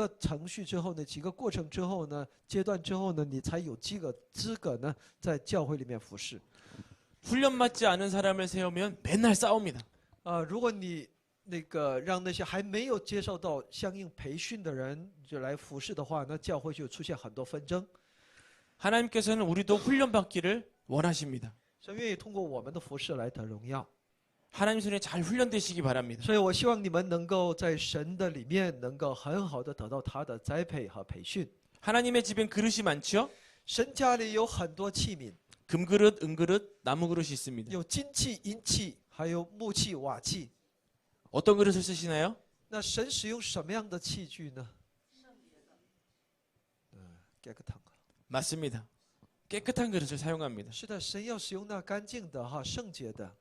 个程序之后呢，几个过程之后呢，阶段之后呢，你才有资格资格呢，在教会里面服侍。 훈련받지 않은 사람을 세우면 맨날 싸웁니다. 啊、如果你那个让那些还没有接受到相应培训的人就来服侍的话，那教会就出现很多纷争。 하나님께서는 우리도 훈련받기를 원하십니다. 神愿意通过我们的服侍来得荣耀， 하나님 손에 잘 훈련되시기 바랍니다. 所以我希望你们能够在神的里面能够很好的得到他的栽培和培训。 하나님의 집엔 그릇이 많죠? 神家里有很多器皿， 금그릇, 은그릇, 나무 그릇이 있습니다. 有金器、银器，还有木器、瓦器。 어떤 그릇을 쓰시나요? 那神使用什么样的器具呢？嗯，깨끗한 거。 맞습니다. 깨끗한 그릇을 사용합니다. 是的，神要使用那干净的哈圣洁的。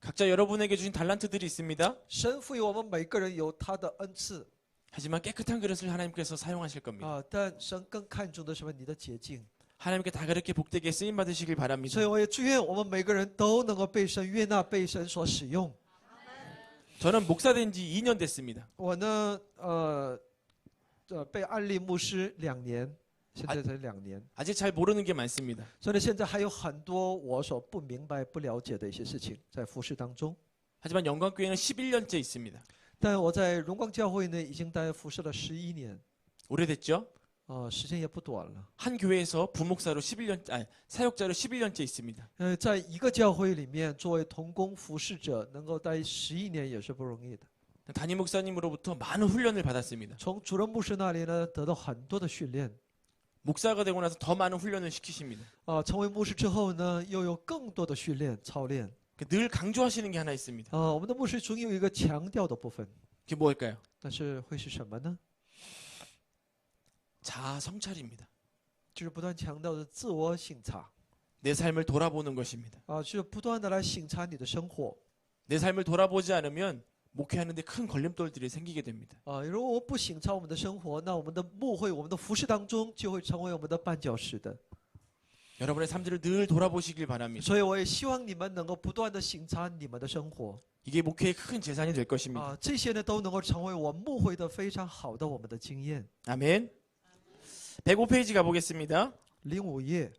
각자 여러분에게 주신 달란트들이 있습니다. 神赋予我们每个人有他的恩赐 하지만 깨끗한 그릇을 하나님께서 사용하실 겁니다. 啊，但神更看重的是什么？你的洁净。 하나님께 다 그렇게 복되게 쓰임 받으시길 바랍니다. 所以我也祝愿我们每个人都能够被神悦纳，被神所使用。 저는 목사 된 지 2년 됐습니다. 我呢，呃，呃，被安利牧师两年， 现在才两年， 아직 잘 모르는 게 많습니다. 所以呢，现在还有很多我所不明白、不了解的一些事情在服饰当中。 하지만 영광교회는 11년째 있습니다. 但我在荣光教会呢，已经待服侍了十一年， 오래됐죠? 啊、时间也不短了。 한 교회에서 부목사로 11년 아니, 사역자로 11년째 있습니다. 呃，在一个教会里面，作为同工服侍者，能够待十一年也是不容易的。 담임 목사님으로부터 많은 훈련을 받았습니다. 从主任牧师那里呢，得到很多的训练。 목사가 되고 나서 더 많은 훈련을 시키십니다. 啊、成为牧师之后呢，又有更多的训练操练。 늘 강조하시는 게 하나 있습니다. 啊、我们的牧师总有一个强调的部分， 그게 뭘까요? 但是会是什么呢？ 자아 성찰입니다. 就是不断强调的自我省察 내 삶을 돌아보는 것입니다. 啊，就是不断的来省察你的生活 내 삶을 돌아보지 않으면 목회하는데 큰 걸림돌들이 생기게 됩니다. 啊。如果我不省察我们的生活，那我们的牧会、我们的服饰当中就会成为我们的绊脚石的。 여러분의 삶들을 늘 돌아보시길 바랍니다. 所以我也希望你们能够不断的省察你们的生活 이게 목회의 큰 재산이 될 것입니다. 啊，这些呢都能够成为我牧会的非常好的我们的经验。 아멘. 105페이지 가보겠습니다. 零五页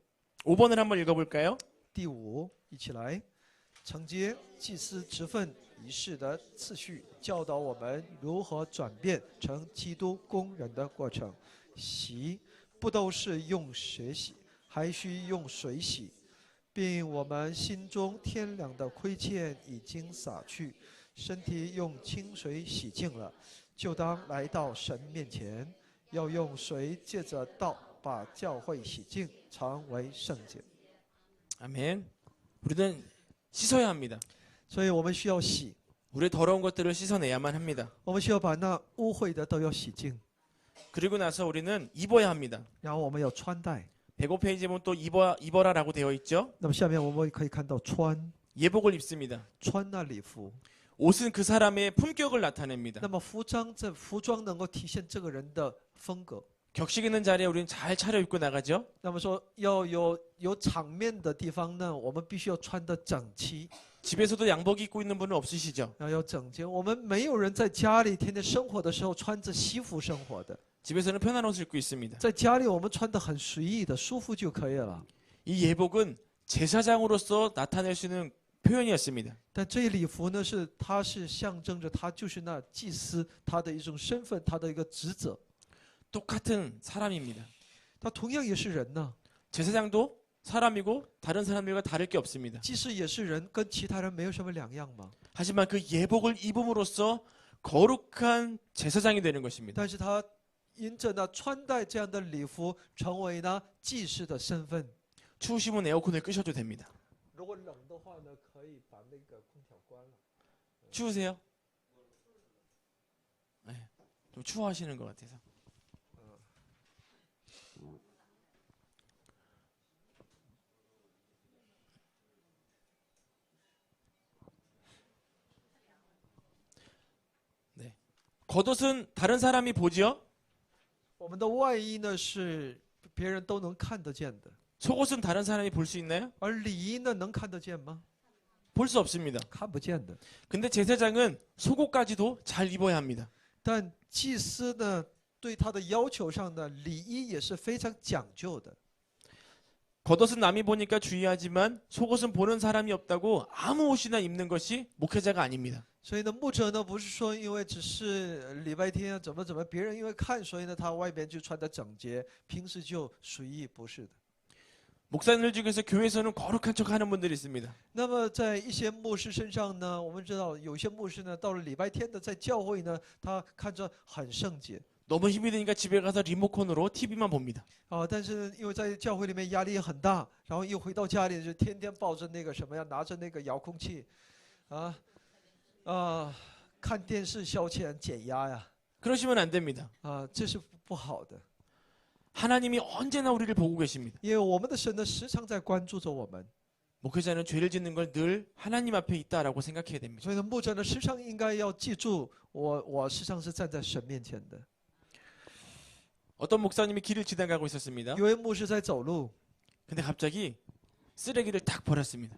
5번을 한번 읽어볼까요? 第五，一起来承接祭司职分 仪式的次序，教导我们如何转变成基督工人的过程。洗不都是用血洗，还需用水洗，并我们心中天良的亏欠已经洒去，身体用清水洗净了，就当来到神面前，要用水借着道把教会洗净，成为圣洁。 아멘. 우리는 씻어야 합니다. 所以我们需要洗， 우리의 더러운 것들을 씻어내야만 합니다. 我们需要把那污秽的都要洗净， 그리고 나서 우리는 입어야 합니다. 然后我们要穿戴。 105페이지 보면 또 입어, 입어라라고 되어 있죠. 那么下面我们可以看到穿 예복을 입습니다. 穿那礼服， 옷은 그 사람의 품격을 나타냅니다. 那么服装这服装能够体现这个人的风格。 격식 있는 자리에 우리는 잘 차려입고 나가죠. 那么说要有有场面的地方呢，我们必须要穿得整齐， 집에서도 양복 입고 있는 분은 없으시죠? 要要整洁。我们没有人在家里天天生活的时候穿着西服生活的， 집에서는 편한 옷을 입고 있습니다. 在家里我们穿得很随意的，舒服就可以了。 이 예복은 제사장으로서 나타낼 수 있는 표현이었습니다. 但这一礼服呢，是它是象征着他就是那祭司他的一种身份，他的一个职责。 똑같은 사람입니다. 他同样也是人呢， 제사장도 사람이고 다른 사람들과 다를 게 없습니다. 祭司也是人，跟其他人没有什么两样嘛。 하지만 그 예복을 입음으로써 거룩한 제사장이 되는 것입니다. 但是他因着呢穿戴这样的礼服，成为呢祭司的身份。 추우시면 에어컨을 끄셔도 됩니다. 如果冷的话呢，可以把那个空调关了。 추우세요? 네, 좀 추워하시는 것 같아서. 겉옷은 다른 사람이 보지요. 我们的外衣呢是别人都能看得见的， 속옷은 다른 사람이 볼 수 있나요? 而礼仪呢能看得见吗？ 볼 수 없습니다. 看不见的。 근데 제사장은 속옷까지도 잘 입어야 합니다. 但祭司呢， 对他的要求上呢，礼仪也是非常讲究的。 겉옷은 남이 보니까 주의하지만 속옷은 보는 사람이 없다고 아무 옷이나 입는 것이 목회자가 아닙니다. 所以呢，牧者呢不是说因为只是呃礼拜天啊怎么怎么，别人因为看，所以呢他外边就穿的整洁，平时就随意，不是的。 목사님들 중에서 교회에서는 거룩한 척하는 분들이 있습니다. 那么在一些牧师身上呢，我们知道有些牧师呢，到了礼拜天的在教会呢，他看着很圣洁 너무 힘이 드니까 집에 가서 리모컨으로 TV만 봅니다. 啊，但是因为在教会里面压力也很大，然后一回到家里就天天抱着那个什么呀，拿着那个遥控器，啊 啊，看电视消遣减压呀， 그러시면 안 됩니다. 啊，这是不好的， 하나님이 언제나 우리를 보고 계십니다. 因为我们的神呢时常在关注着我们， 목회자는 죄를 짓는 걸 늘 하나님 앞에 있다라고 생각해야 됩니다. 所以呢，牧者呢时常应该要记住，我我时常是站在神面前的。 어떤 목사님이 길을 지나가고 있었습니다. 有位牧师在走路。 근데 갑자기 쓰레기를 탁 버렸습니다.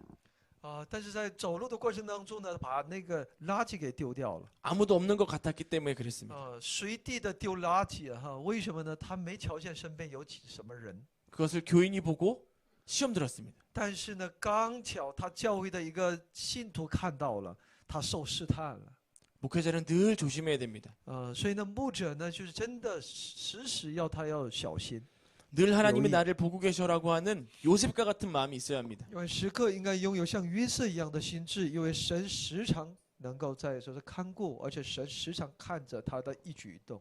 啊，但是在走路的过程当中呢，把那个垃圾给丢掉了。 아무도 없는 것 같았기 때문에 그랬습니다. 啊，随地的丢垃圾啊哈，为什么呢？他没瞧见身边有几什么人， 그것을 교인이 보고 시험 들었습니다. 但是呢，刚巧他教会的一个信徒看到了，他受试探了。 목회자는 늘 조심해야 됩니다. 呃，所以呢，牧者呢，就是真的时时要他要小心， 늘 하나님이 여기- 나를 보고 계셔라고 하는 요셉과 같은 마음이 있어야 합니다. 因为时刻应该拥有像约瑟一样的心智，因为神时常能够在就是看顾，而且神时常看着他的一举一动。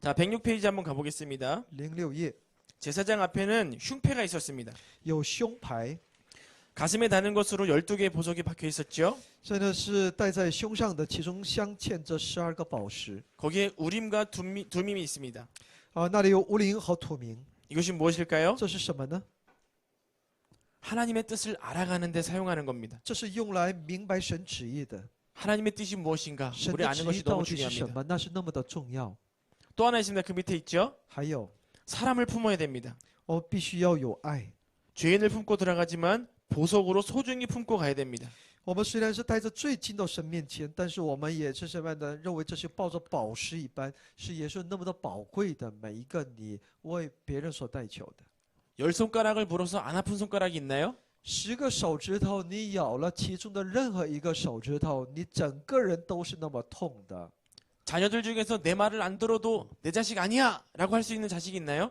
자, 106페이지 한번 가보겠습니다. 零六页 제사장 앞에는 흉패가 있었습니다. 有胸牌。 가슴에 다는 것으로 12개의 보석이 박혀 있었죠. 这呢是戴在胸上的，其中镶嵌着十二个宝石 거기에 우림과 둠미, 두밈이 있습니다. 啊，那里有乌灵和土明， 이것이 무엇일까요? 这是什么呢？ 하나님의 뜻을 알아가는 데 사용하는 겁니다. 这是用来明白神旨意的。 하나님의 뜻이 무엇인가? 神 우리 的 아는 旨意 것이 到 너무 底是什 중요합니다. 么？那是那么的重要。 또 하나 있습니다. 그 밑에 있죠. 还有， 사람을 품어야 됩니다. 我必须要有爱。 죄인을 품고 들어가지만 보석으로 소중히 품고 가야 됩니다. 我们虽然是带着罪进到神面前，但是我们也是什么样的？认为这是抱着宝石一般，是也是那么的宝贵的。每一个你为别人所代求的， 열 손가락을 물어서 안 아픈 손가락이 있나요? 十个手指头，你咬了其中的任何一个手指头，你整个人都是那么痛的。 자녀들 중에서 내 말을 안 들어도 내 자식 아니야! 라고 할 수 있는 자식이 있나요?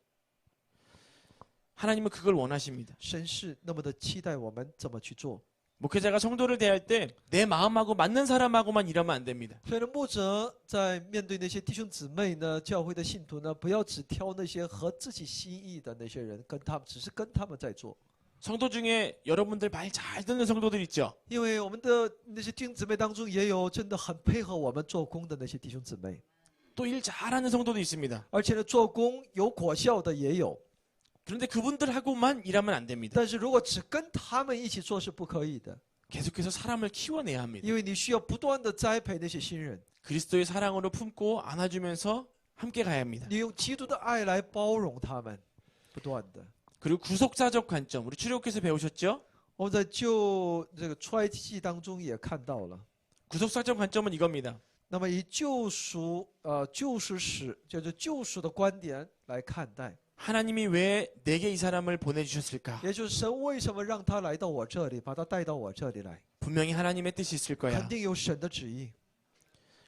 하나님은 그걸 원하십니다. 神是那么的期待我们怎么去做。 목회자가 성도를 대할 때 내 마음하고 맞는 사람하고만 일하면 안 됩니다. 所以呢，牧者在面对那些弟兄姊妹呢，教会的信徒呢，不要只挑那些合自己心意的那些人，跟他们只是跟他们在做。 성도 중에 여러분들 말 잘 듣는 성도들 있죠? 因为我们的那些弟兄姊妹当中，也有真的很配合我们做工的那些弟兄姊妹， 또 일 잘하는 성도도 있습니다. 而且呢，做工有果效的也有。 그런데 그분들하고만 일하면 안 됩니다. 但是如果只跟他们一起做是不可以的， 계속해서 사람을 키워내야 합니다. 因为你需要不断的栽培那些新人， 그리스도의 사랑으로 품고 안아주면서 함께 가야 합니다. 你用基督的爱来包容他们，不断的。 그리고 구속사적 관점, 우리 출애굽께서 배우셨죠? 我们在旧这个出埃及记当中也看到了。 구속사적 관점은 이겁니다. 那么以救赎呃救赎史，就是救赎的观点来看待， 하나님이 왜 내게 이 사람을 보내주셨을까? 也就是神为什么让他来到我这里，把他带到我这里来， 분명히 하나님의 뜻이 있을 거야. 肯定有神的旨意。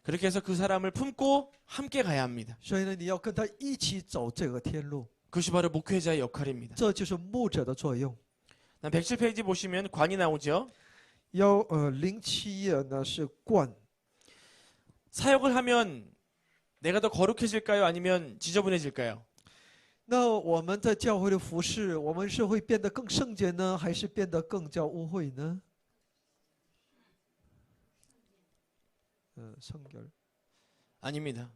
그렇게 해서 그 사람을 품고 함께 가야 합니다. 所以呢，你要跟他一起走这个天路， 그것이 바로 목회자의 역할입니다. 这就是牧者的作用。 나 107페이지 보시면 관이 나오죠. 幺呃零七页呢是冠， 사역을 하면 내가 더 거룩해질까요? 아니면 지저분해질까요? 那我们在教会的服饰，我们是会变得更圣洁呢，还是变得更加污秽呢？嗯，圣洁。 아닙니다.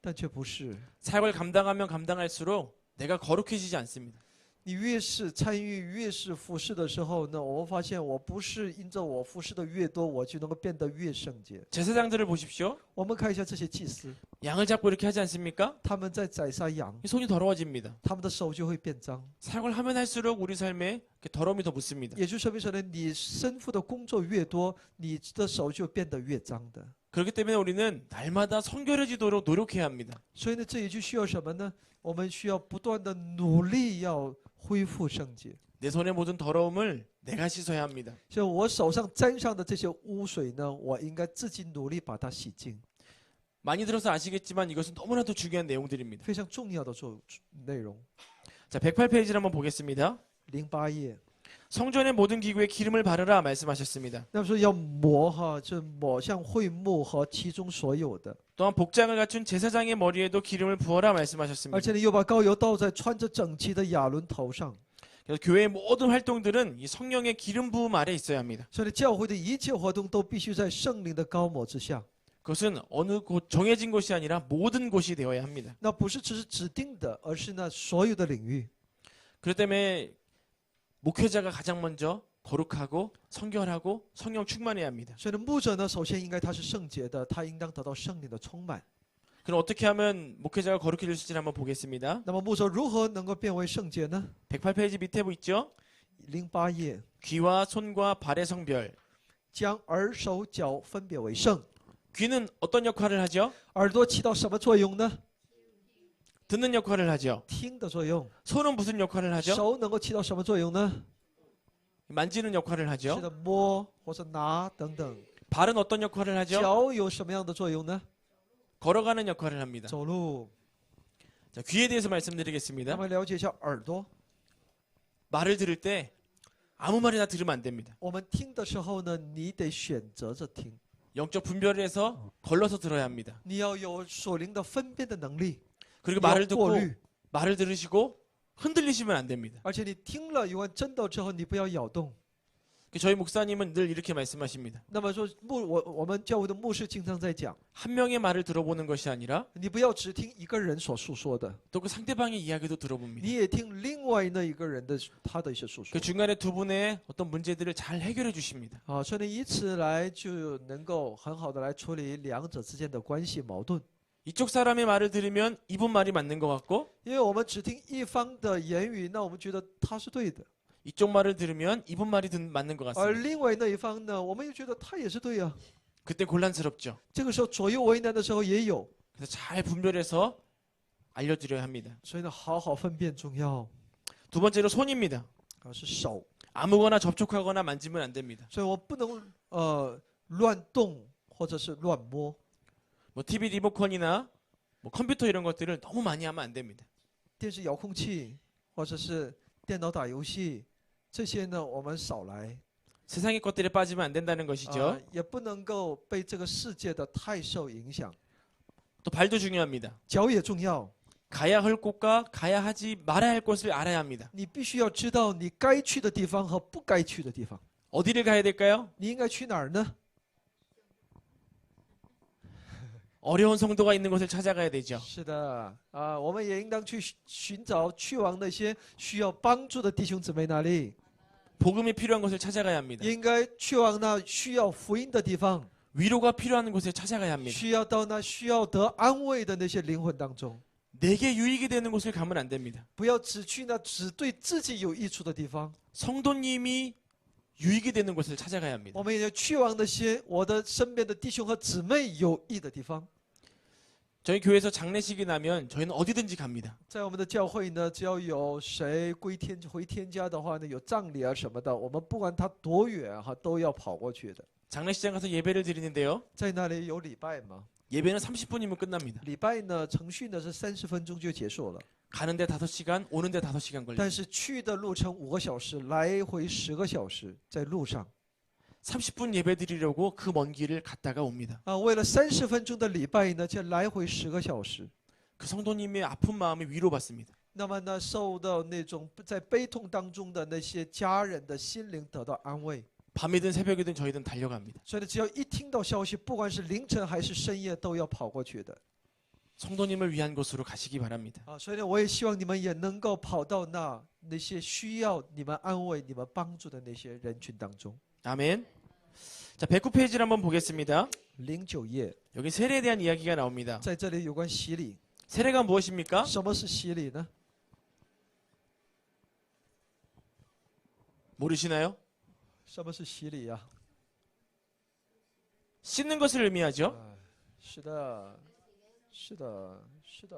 但却不是。 사역을 감당하면 감당할수록 내가 거룩해지지 않습니다. 你越是参与，越是服侍的时候呢，我会发现我不是因着我服侍的越多，我就能够变得越圣洁。 제사장들을 보십시오. 我们看一下这些祭司， 양을 잡고 이렇게 하지 않습니까? 他们在宰杀羊， 손이 더러워집니다. 他们的手就会变脏。 사역을 하면 할수록 우리 삶에 이렇게 더러움이 더 묻습니다. 也就说明什么呢？你身负的工作越多，你的手就变得越脏的。 그렇기 때문에 우리는 날마다 성결해지도록 노력해야 합니다. 所以呢，这也就需要什么呢？我们需要不断的努力，要 恢复圣洁。 내 손의 모든 더러움을 내가 씻어야 합니다. 像我手上沾上的这些污水呢，我应该自己努力把它洗净。 많이 들어서 아시겠지만 이것은 너무나도 중요한 내용들입니다. 非常重要的做内容。 자, 108페이지를 한번 보겠습니다. 零八页， 성전의 모든 기구에 기름을 바르라 말씀하셨습니다. 那说要抹哈，就抹向会幕和其中所有的， 또한 복장을 갖춘 제사장의 머리에도 기름을 부어라 而 말씀하셨습니다. 且呢又把膏油倒在穿着整齐的亚伦头上。 그래서 교회의 모든 활동들은 이 성령의 기름 부음 아래 있어야 합니다. 所以呢，教会的一切活动都必须在圣灵的高抹之下。 그것은 어느 곳 정해진 곳이 아니라 모든 곳이 되어야 합니다. 那不是只是指定的，而是呢所有的领域。 그렇기 때문에 목회자가 가장 먼저 거룩하고 성결하고 성령 충만해야 합니다. 所以呢，牧者呢，首先应该他是圣洁的，他应当得到圣灵的充满。 그럼 어떻게 하면 목회자가 거룩해질 수 있을지 한번 보겠습니다. 那么牧者如何能够变为圣洁呢？ 108페이지 밑에 뭐 있죠? 零八页， 귀와 손과 발의 성별. 将耳、手、脚分别为圣。 귀는 어떤 역할을 하죠? 耳朵起到什么作用呢？ 듣는 역할을 하죠. 听的作用。 손은 무슨 역할을 하죠? 手能够起到什么作用呢？ 만지는 역할을 是 하죠. 的，摸或者拿等等。 발은 어떤 역할을 하죠? 脚有什么样的作用呢？ 걸어가는 역할을 합니다. 走路。 자, 귀에 대해서 那 말씀드리겠습니다. 么了解一下耳朵。 말을 들을 때 아무 말이나 들으면 안 됩니다. 我们听的时候呢，你得选择着听， 영적 분별을 해서 걸러서 들어야 합니다. 你要有属灵的分辨的能力， 그리고 你要 말을 过 듣고 滤。 말을 들으시고 흔들리시면 안 됩니다. 而且你听了有关真道之后，你不要摇动。 저희 목사님은 늘 이렇게 말씀하십니다. 那么说牧我我们教会的牧师经常在讲， 한 명의 말을 들어보는 것이 아니라 你不要只听一个人所诉说的， 또 그 상대방의 이야기도 들어봅니다. 你也听另外那一个人的他的一些诉说 그 。 중간에 두 분의 어떤 문제들을 잘 해결해 주십니다. 啊，所以呢，以此来就能够很好的来处理两者之间的关系矛盾。 이쪽 사람의 말을 들으면 이분 말이 맞는 것 같고 因为我们只听一方的言语，那我们觉得他是对的； 이쪽 말을 들으면 이분 말이 든- 맞는 것 而 같습니다. 另外那一方呢，我们又觉得他也是对啊。 그때 곤란스럽죠. 这个时候左右为难的时候也有， 그래서 잘 분별해서 알려드려야 합니다. 所以呢，好好分辨重要。 두 번째로 손입니다. 啊，是手， 아무거나 접촉하거나 만지면 안 됩니다. 所以我不能呃乱动或者是乱摸。 뭐 TV 리모컨이나 뭐 컴퓨터 이런 것들을 너무 많이 하면 안 됩니다. 电视遥控器或者是电脑打游戏，这些呢我们少来， 세상의 것들에 빠지면 안 된다는 것이죠. 啊，也不能够被这个世界的太受影响。 또 발도 중요합니다. 脚也重要， 가야 할 곳과 가야 하지 말아야 할 곳을 알아야 합니다. 你必须要知道你该去的地方和不该去的地方。 어디를 가야 될까요? 你应该去哪儿呢？ 어려운 성도가 있는 곳을 찾아가야 되죠. 是的，啊，我们也应当去寻寻找去往那些需要帮助的弟兄姊妹那里， 복음이 필요한 곳을 찾아가야 합니다. 也应该去往那需要福音的地方， 위로가 필요한 곳을 찾아가야 합니다. 需要到那需要得安慰的那些灵魂当中。 내게 유익이 되는 곳을 가면 안 됩니다. 不要只去那只对自己有益处的地方， 성도님이 유익이 되는 곳을 찾아가야 합니다. 我们也要去往那些我的身边的弟兄和姊妹有益的地方。 저희 교회에서 장례식이 나면 저희는 어디든지 갑니다. 在我们的教会呢，只要有谁归天回天家的话呢，有葬礼啊什么的，我们不管他多远哈，都要跑过去的。 장례식장 가서 예배를 드리는데요. 在那里有礼拜吗？ 예배는 30분이면 끝납니다. 礼拜呢，程序呢是三十分钟就结束了， 가는데 5시간, 오는데 5시간 걸립니다. 但是去的路程五个小时，来回十个小时，在路上 30분 예배 드리려고 그 먼 길을 갔다가 옵니다. 啊，为了三十分钟的礼拜呢，就来回十个小时。 그 성도님의 아픈 마음이 위로받습니다. 那么呢，受到那种在悲痛当中的那些家人的心灵得到安慰。 밤이든 새벽이든 저희는 달려갑니다. 所以呢，只要一听到消息，不管是凌晨还是深夜，都要跑过去的。 성도님을 위한 곳으로 가시기 바랍니다. 啊，所以呢，我也希望你们也能够跑到那那些需要你们安慰、你们帮助的那些人群当中。 아멘. 자, 109페이지를 한번 보겠습니다. 零九页， 여기 세례에 대한 이야기가 나옵니다. 在这里有关洗礼， 세례가 무엇입니까? 什么是洗礼呢？ 모르시나요? 什么是洗礼呀、 씻는 것을 의미하죠. 啊？是的，是的，是的，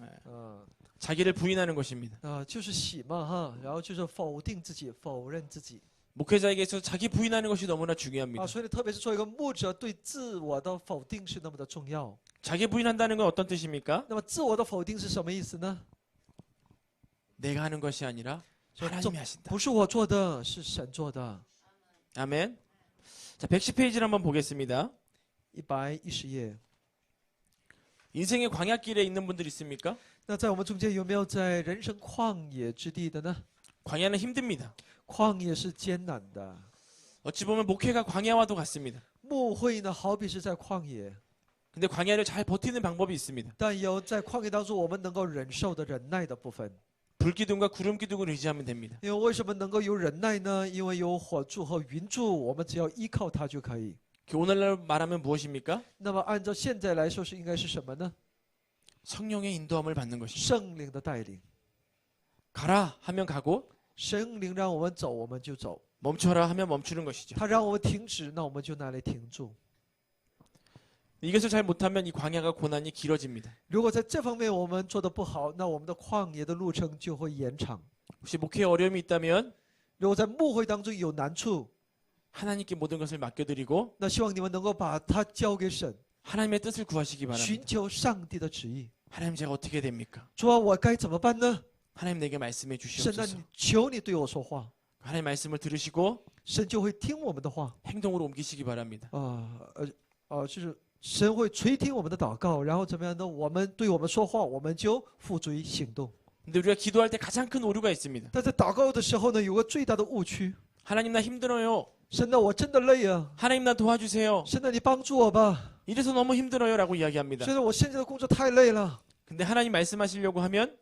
哎啊 자기를 부인하는 것입니다. 啊，就是洗嘛哈，然后就是否定自己，否认自己 목회자에게 있어서 자기 부인하는 것이 너무나 啊， 중요합니다. 所以呢，特别是做一个牧者，对自我的否定是那么的重要。 자기 부인한다는 건 어떤 뜻입니까? 那么自我的否定是什么意思呢？ 내가 하는 것이 아니라 说 하나님이 하신다. 不是我做的，是神做的。 아멘. 자, 110페이지를 한번 보겠습니다. 一百一十页。 인생의 광야길에 있는 분들 있습니까? 那在我们中间有没有在人生旷野之地的呢？ 광야는 힘듭니다. 旷野是艰难的， 어찌 보면 목회가 광야와도 같습니다. 牧会呢好比是在旷野， 근데 광야를 잘 버티는 방법이 있습니다. 但有在旷野当中我们能够忍受的忍耐的部分。 불기둥과 구름 기둥을 의지하면 됩니다. 因为为什么能够有忍耐呢？因为有火柱和云柱，我们只要依靠它就可以。 그 오늘날 말하면 무엇입니까? 那么按照现在来说是应该是什么呢？ 성령의 인도함을 받는 것입니다. 圣灵的带领， 가라 하면 가고 神灵让我们走我们就走， 멈춰라 하면 멈추는 것이죠. 他让我们停止，那我们就那里停住。 이것을 잘 못하면 이 광야가 고난이 길어집니다. 如果在这方面我们做的不好，那我们的旷野的路程就会延长。 혹시 목회에 어려움이 있다면 如果在牧会当中有难处， 하나님께 모든 것을 맡겨드리고 那希望你们能够把它交给神， 하나님의 뜻을 구하시기 寻 바랍니다. 求上帝的旨意。 하나님 제가 어떻게 됩니까? 主啊，我该怎么办呢？ 하나님 내게 말씀해 神啊， 주시옵소서. 你求你对我说话， 하나님 말씀을 들으시고 神就会听我们的话 행동으로 옮기시기 바랍니다. 啊，呃呃，就是神会垂听我们的祷告，然后怎么样呢？我们对我们说话，我们就付诸于行动。 근데 우리가 기도할 때 가장 큰 오류가 있습니다. 但在祷告的时候呢，有个最大的误区。 하나님 나 힘들어요. 神啊，我真的累啊！ 하나님 나 도와주세요. 神啊，你帮助我吧！ 이래서 너무 힘들어요라고 이야기합니다. 现在我现在的工作太累了。 근데 하나님 말씀하시려고 하면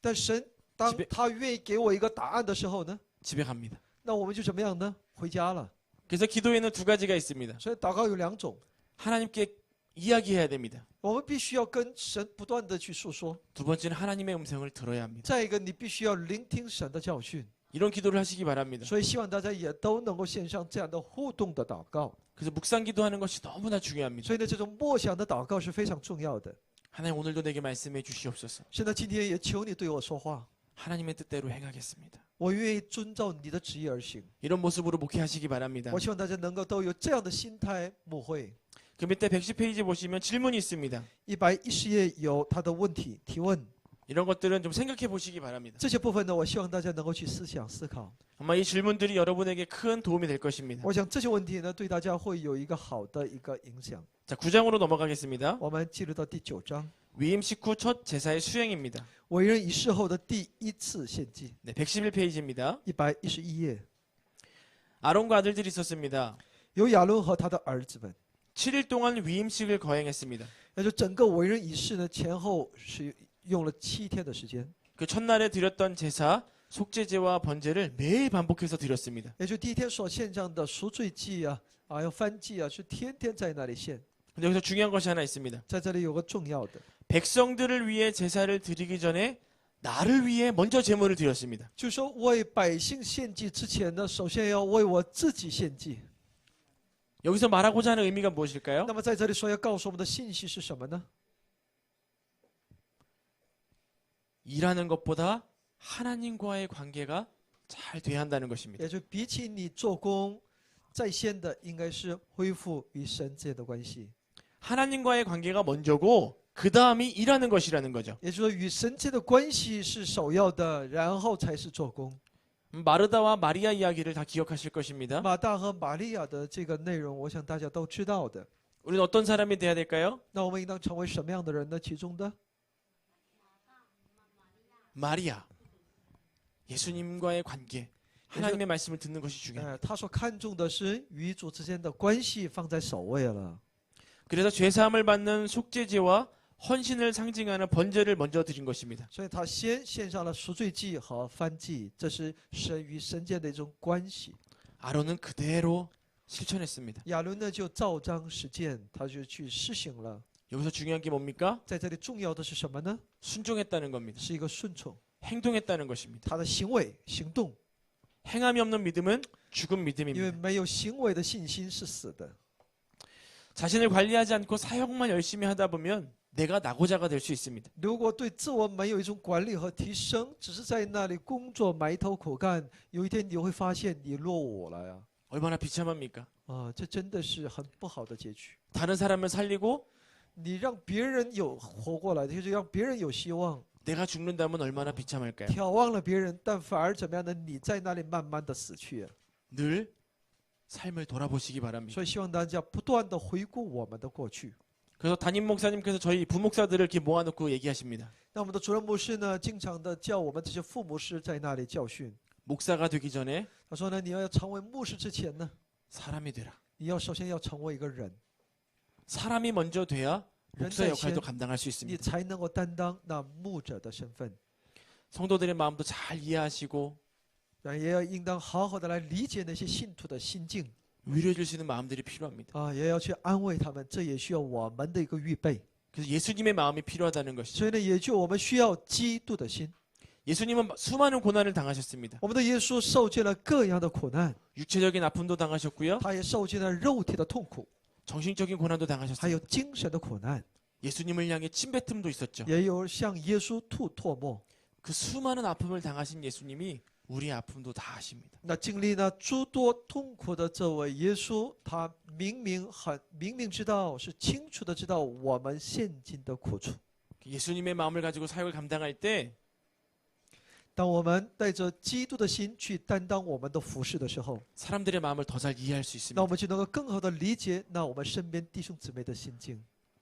但神 当 집에 他愿意给我一个答案的时候呢， 집에 갑니다. 那我们就怎么样呢？回家了。 그래서 기도에는 두 가지가 있습니다. 所以祷告有两种， 하나님께 이야기해야 됩니다. 我们必须要跟神不断的去诉说。 두 번째는 하나님의 음성을 들어야 합니다. 再一个，你必须要聆听神的教训。 이런 기도를 하시기 바랍니다. 所以希望大家也都能够献上这样的互动的祷告。 그래서 묵상 기도하는 것이 너무나 중요합니다. 所以呢，这种默想的祷告是非常重要的。 하나님 오늘도 내게 말씀해 주시옵소서. 现在今天也求你对我说话， 하나님의 뜻대로 행하겠습니다. 我愿意遵照你的旨意而行。 이런 모습으로 목회하시기 바랍니다. 我希望大家能够都有这样的心态牧会。 그 밑에 110페이지 보시면 질문이 있습니다. 一百一十页有他的问题提问， 이런 것들은 좀 생각해 보시기 바랍니다. 这些部分呢，我希望大家能够去思想思考。 아마 이 질문들이 여러분에게 큰 도움이 될 것입니다. 我想这些问题呢，对大家会有一个好的一个影响。 자, 9장으로 넘어가겠습니다. 我们进入到第九章， 위임 식후 첫 제사의 수행입니다. 为人仪式后的第一次献祭， 네, 111페이지입니다. 一百一十一页， 아론과 아들들이 있었습니다. 有亚伦和他的儿子们， 7일 동안 위임식을 거행했습니다. 也就整个为人仪式呢，前后是 用了七天的时间， 그 첫날에 드렸던 제사, 속죄제와 번제를 매일 반복해서 드렸습니다. 也就第一天所献上的赎罪祭啊，啊，要翻祭啊，是天天在那里献。 근데 여기서 중요한 것이 하나 있습니다. 在这里有个重要的， 백성들을 위해 제사를 드리기 전에 나를 위해 먼저 제물을 드렸습니다. 就是说为百姓献祭之前呢，首先要为我自己献祭。 여기서 말하고자 하는 의미가 무엇일까요? 那么在这里所要告诉我们的信息是什么呢？ 일하는 것보다 하나님과의 관계가 잘 돼야 한다는 것입니다. 也就比起你做工，在先的应该是恢复与神之间的关系， 하나님과의 관계가 먼저고 그 다음이 일하는 것이라는 거죠. 也就是说与神之间的关系是首要的，然后才是做工。 음, 마르다와 마리아 이야기를 다 기억하실 것입니다. 马大和玛利亚的这个内容，我想大家都知道的。 우리는 어떤 사람이 돼야 될까요? 那我们应当成为什么样的人呢？其中的 마리아. 예수님과의 관계. 하나님의 말씀을 듣는 것이 중요해요. 呃，他所看重的是与主之间的关系放在首位了。 그래서 죄사함을 받는 속죄제와 헌신을 상징하는 번제를 먼저 드린 것입니다. 所以他先献上了赎罪祭和燔祭，这是神与神间的一种关系。 아론은 그대로 실천했습니다. 亚伦呢就照章实践，他就去施行了。 여기서 중요한 게 뭡니까? 在这里重要的是什么呢？ 순종했다는 겁니다. 是一个顺从， 행동했다는 것입니다. 他的行为行动， 행함이 없는 믿음은 죽은 因为 믿음입니다. 没有行为的信心是死的。 자신을 관리하지 않고 사역만 열심히 하다 보면 내가 나고자가 될 수 있습니다. 如果对自我没有一种管理和提升，只是在那里工作埋头苦干，有一天你会发现你落伍了呀！ 얼마나 비참합니까? 啊，这真的是很不好的结局。 다른 사람을 살리고 你让别人有活过来，就是让别人有希望， 내가 죽는다면 얼마나 비참할까요? 眺望了别人，但反而怎么样呢？你在那里慢慢的死去。 늘 삶을 돌아보시기 바랍니다. 所以希望大家不断的回顾我们的过去。 그래서 담임 목사님께서 저희 부목사들을 이렇게 모아놓고 얘기하십니다. 那我们的主任牧师呢，经常的叫我们这些副牧师在那里教训。 목사가 되기 전에 他说呢，你要成为牧师之前呢， 사람이 되라. 你要首先要成为一个人， 사람이 먼저 돼야 人 목사 在前 역할도 ， 감당할 수 你 있습니다. 才能够担当那牧者的身份。 성도들의 마음도 잘 이해하시고 然也要应当好好的来理解那些信徒的心境 위로해 주시는 마음들이 필요합니다. 啊，也要去安慰他们，这也需要我们的一个预备。 그래서 예수님의 마음이 필요하다는 것이죠. 所以呢，也就我们需要基督的心。 예수님은 수많은 고난을 당하셨습니다. 我们的耶稣受尽了各样的苦难， 육체적인 아픔도 당하셨고요. 他也受尽了肉体的痛苦， 정신적인 고난도 还 당하셨어요. 有精神的苦难， 예수님을 향해 침뱉음도 있었죠. 也有向耶稣吐唾沫。 그 수많은 아픔을 당하신 예수님이 우리의 아픔도 다 아십니다. 那经历了诸多痛苦的这位耶稣，他明明很明明知道，是清楚的知道我们现今的苦楚。 예수님의 마음을 가지고 사역을 감당할 때 当我们带着基督的心去担当我们的服饰的时候， 사람들의 마음을 더 잘 이해할 수 那我 있습니다. 们就能够更好的理解那我们身边弟兄姊妹的心境。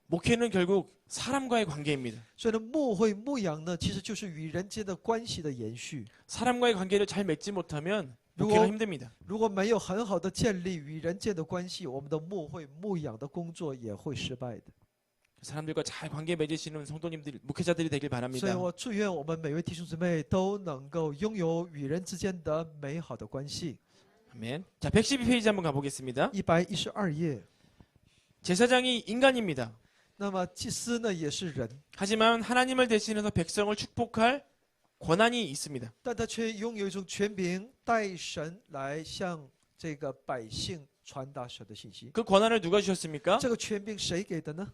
목회는 결국 사람과의 관계입니다. 所以呢，牧会牧养呢，其实就是与人间的关系的延续。 사람과의 관계를 잘 맺지 못하면如 목회가 果 힘듭니다. 如果没有很好的建立与人间的关系，我们的牧会牧养的工作也会失败的。 사람들과 잘 관계 맺으시는 성도님들, 목회자들이 되길 所以 바랍니다. 我祝愿我们每位弟兄姊妹都能够拥有与人之间的美好的关系。 아멘. 자, 112페이지 한번 가보겠습니다. 一百一十二页， 제사장이 인간입니다. 那么祭司呢也是人， 하지만 하나님을 대신해서 백성을 축복할 권한이 있습니다. 但他却拥有一种权柄，代神来向这个百姓传达神的信息。 그 권한을 누가 주셨습니까? 这个权柄谁给的呢？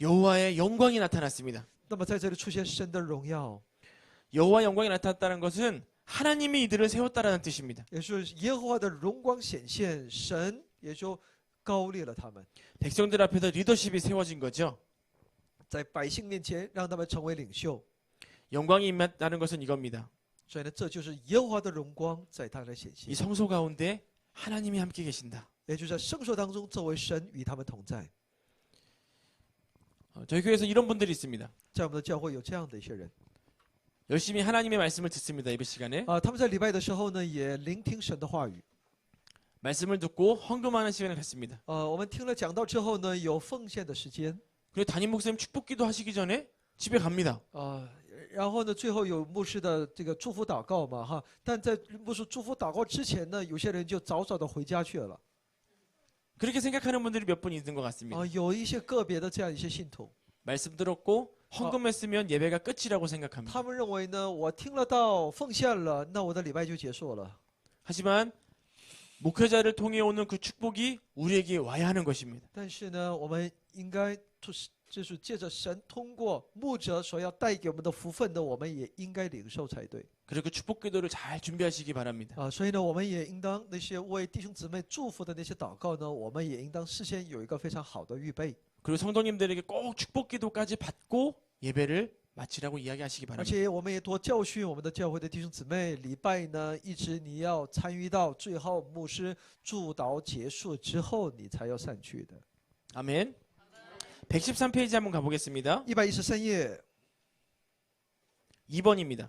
여호와의 영광이 나타났습니다. 那么在这里出现神的荣耀， 여호와 영광이 나타났다는 것은 하나님이 이들을 세웠다라는 뜻입니다. 也就是耶和华的荣光显现，神也就高立了他们， 백성들 앞에서 리더십이 세워진 거죠. 在百姓面前让他们成为领袖。 영광이 임했다는 것은 이겁니다. 所以呢，这就是耶和华的荣光在他的显 이 现， 성소 가운데 하나님이 함께 계신다. 也就是在圣所当中，作为神与他们同在。 어, 저희 교회에서 이런 분들이 있습니다. 在我们的教会有这样的一些人 열심히 하나님의 말씀을 듣습니다. 예배 시간에 啊，他们在礼拜的时候呢，也聆听神的话语。 말씀을 듣고 헌금하는 시간을 갖습니다. 呃，我们听了讲道之后呢，有奉献的时间 그리고 담임 목사님 축복기도 하시기 전에 집에 갑니다. 啊，然后呢，最后有牧师的这个祝福祷告嘛哈。但在牧师祝福祷告之前呢，有些人就早早的回家去了 그렇게 생각하는 분들이 몇 분 있는 것 같습니다. 啊，有一些个别的这样一些信徒， 말씀 들었고 헌금했으면 예배가 끝이라고 생각합니다. 他们认为呢，我听了道奉献了，那我的礼拜就结束了。 하지만 목회자를 통해 오는 그 축복이 우리에게 와야 하는 것입니다. 但是呢，我们应该就是就是借着神通过牧者所要带给我们的福分呢，我们也应该领受才对 그리고 그 축복 기도를 잘 준비하시기 바랍니다. 啊。所以呢，我们也应当那些为弟兄姊妹祝福的那些祷告呢，我们也应当事先有一个非常好的预备。 그리고 성도님들에게 꼭 축복 기도까지 받고 예배를 마치라고 이야기하시기 而 바랍니다. 且我们也多教训我们的教会的弟兄姊妹，礼拜呢一直你要参与到最后牧师祝祷结束之后，你才要散去的。 아멘. 113페이지 한번 가보겠습니다. 一百一十三页 2번입니다.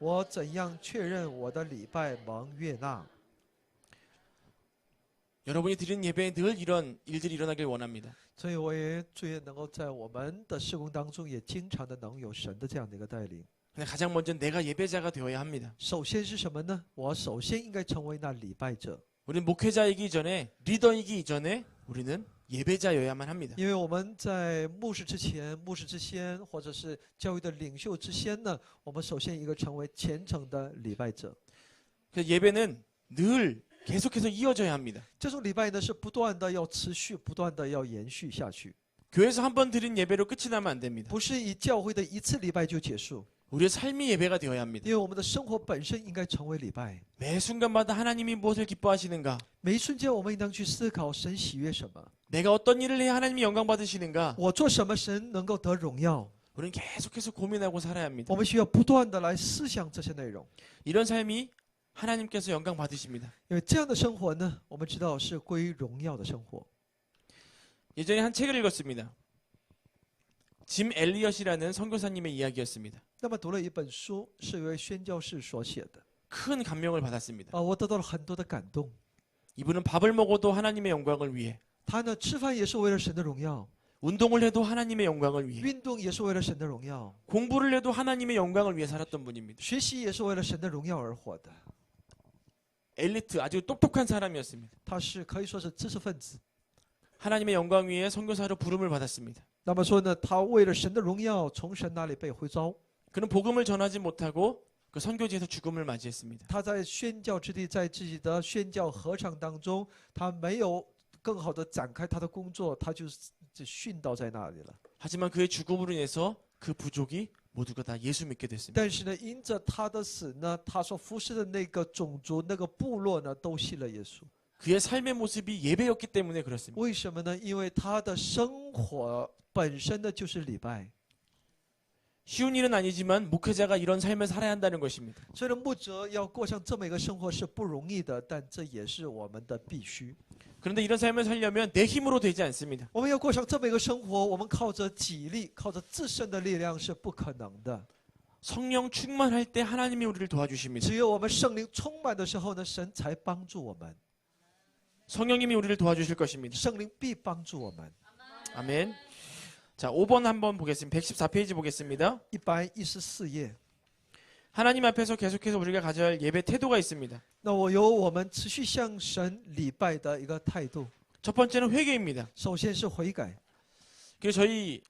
我怎样确认我的礼拜蒙悦纳？ 여러분이 드리는 예배에 늘 이런 일들이 일어나길 원합니다. 所以我也祝愿能够在我们的施工当中，也经常的能有神的这样的一个带领。 근데 가장 먼저 내가 예배자가 되어야 합니다. 首先是什么呢？我首先应该成为那礼拜者， 우리는 목회자이기 전에 리더이기 이전에 우리는 예배자여야만 합니다. 因为我们在牧师之前、牧师之先，或者是教育的领袖之先呢，我们首先应该成为虔诚的礼拜者。 그래서 예배는 늘 계속해서 이어져야 합니다. 这种礼拜呢是不断的要持续，不断的要延续下去， 교회에서 한 번 드린 예배로 끝이 나면 안 됩니다. 不是以教会的一次礼拜就结束， 우리의 삶이 예배가 되어야 합니다. 因为我们的生活本身应该成为礼拜。 매 순간마다 하나님이 무엇을 기뻐하시는가? 每一瞬间，我们应当去思考神喜悦什么， 내가 어떤 일을 해야 하나님이 영광 받으시는가? 我做什么神能够得荣耀。 우리는 계속해서 고민하고 살아야 합니다. 我们需要不断的来思想这些内容， 이런 삶이 하나님께서 영광 받으십니다. 因为这样的生活呢，我们知道是归于荣耀的生活。 예전에 한 책을 읽었습니다. 짐 엘리엇이라는 선교사님의 이야기였습니다. 那么读了一本书，是一位宣教士所写的， 큰 감명을 받았습니다. 啊，我得到了很多的感动。 이분은 밥을 먹어도 하나님의 영광을 위해, 他呢，吃饭也是为了神的荣耀， 운동을 해도 하나님의 영광을 위해, 运动也是为了神的荣耀， 공부를 해도 하나님의 영광을 위해 살았던 분입니다. 学习也是为了神的荣耀而活的。 엘리트 아주 똑똑한 사람이었습니다. 他是可以说是知识分子。 하나님의 영광 위해 선교사로 부름을 받았습니다. 那么说呢，他为了神的荣耀，从神那里被呼召。 그는 복음을 전하지 못하고 그 선교지에서 죽음을 맞이했습니다. 他在宣教之地，在自己的宣教合场当中，他没有更好的展开他的工作，他就就殉道在那里了。 하지만 그의 죽음으로 인해서 그 부족이 모두가 다 예수 믿게 됐습니다. 但是呢，因着他的死呢，他所服侍的那个种族、那个部落呢，都信了耶稣。 그의 삶의 모습이 예배였기 때문에 그렇습니다. 为什么呢？因为他的生活本身呢就是礼拜。 쉬운 일은 아니지만 목회자가 이런 삶을 살아야 한다는 것입니다. 所以呢，牧者要过上这么一个生活是不容易的，但这也是我们的必须。 그런데 이런 삶을 살려면 내 힘으로 되지 않습니다. 我们要过上这么一个生活，我们靠着己力、靠着自身的力量是不可能的。 성령 충만할 때 하나님이 우리를 도와주십니다. 只有我们圣灵充满的时候呢，神才帮助我们， 성령님이 우리를 도와주실 것입니다. 圣灵必帮助我们。 아멘. 자, 5번 한번 보겠습니다. 114페이지 보겠습니다. 一百一十四页， 하나님 앞에서 계속해서 우리가 가져야 할 예배 태도가 있습니다. 那我有我们持续向神礼拜的一个态度。 첫 번째는 회개입니다. 首先是悔改， 그래서 저희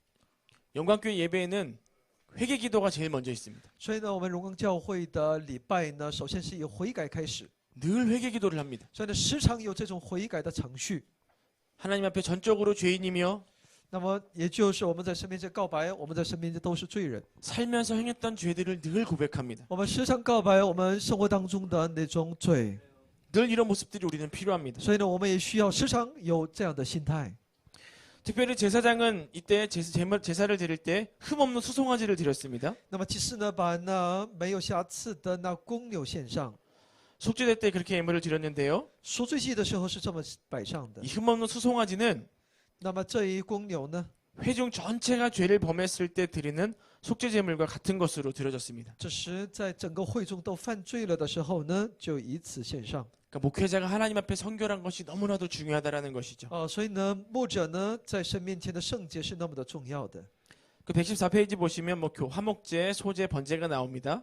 영광교회 예배에는 회개 기도가 제일 먼저 있습니다. 所以呢，我们荣光教会的礼拜呢，首先是以悔改开始， 늘 회개 기도를 합니다. 所以呢，时常有这种悔改的程序。 하나님 앞에 전적으로 죄인이며 那么，也就是我们在神面前告白，我们在神面前都是罪人。 살면서 행했던 죄들을 늘 고백합니다. 我们时常告白我们生活当中的那种罪， 늘 이런 모습들이 우리는 필요합니다. 所以呢，我们也需要时常有这样的心态。 특별히 제사장은 이때 제사, 제물- 제사를 드릴 때 흠없는 수송아지를 드렸습니다. 那么，祭司呢，把那没有瑕疵的那公牛献上。 속죄될 때 그렇게 예물을 드렸는데요. 赎罪祭的时候是这么摆上的 이 。 흠없는 수송아지는 那么这一公牛呢， 회중 전체가 죄를 범했을 때 드리는 속죄 제물과 같은 것으로 드려졌습니다. 这时在整个会中都犯罪了的时候呢，就以此献上。 그러니까 목회자가 하나님 앞에 성결한 것이 너무나도 중요하다라는 것이죠. 啊、所以呢，牧者呢，在神面前的圣洁是那么的重要的。 그 114페이지 보시면 뭐 교- 화목제, 소제, 번제가 나옵니다.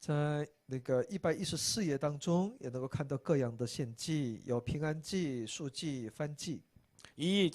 在那个一百一十四页当中，也能够看到各样的献祭，有平安祭、赎祭、翻祭。이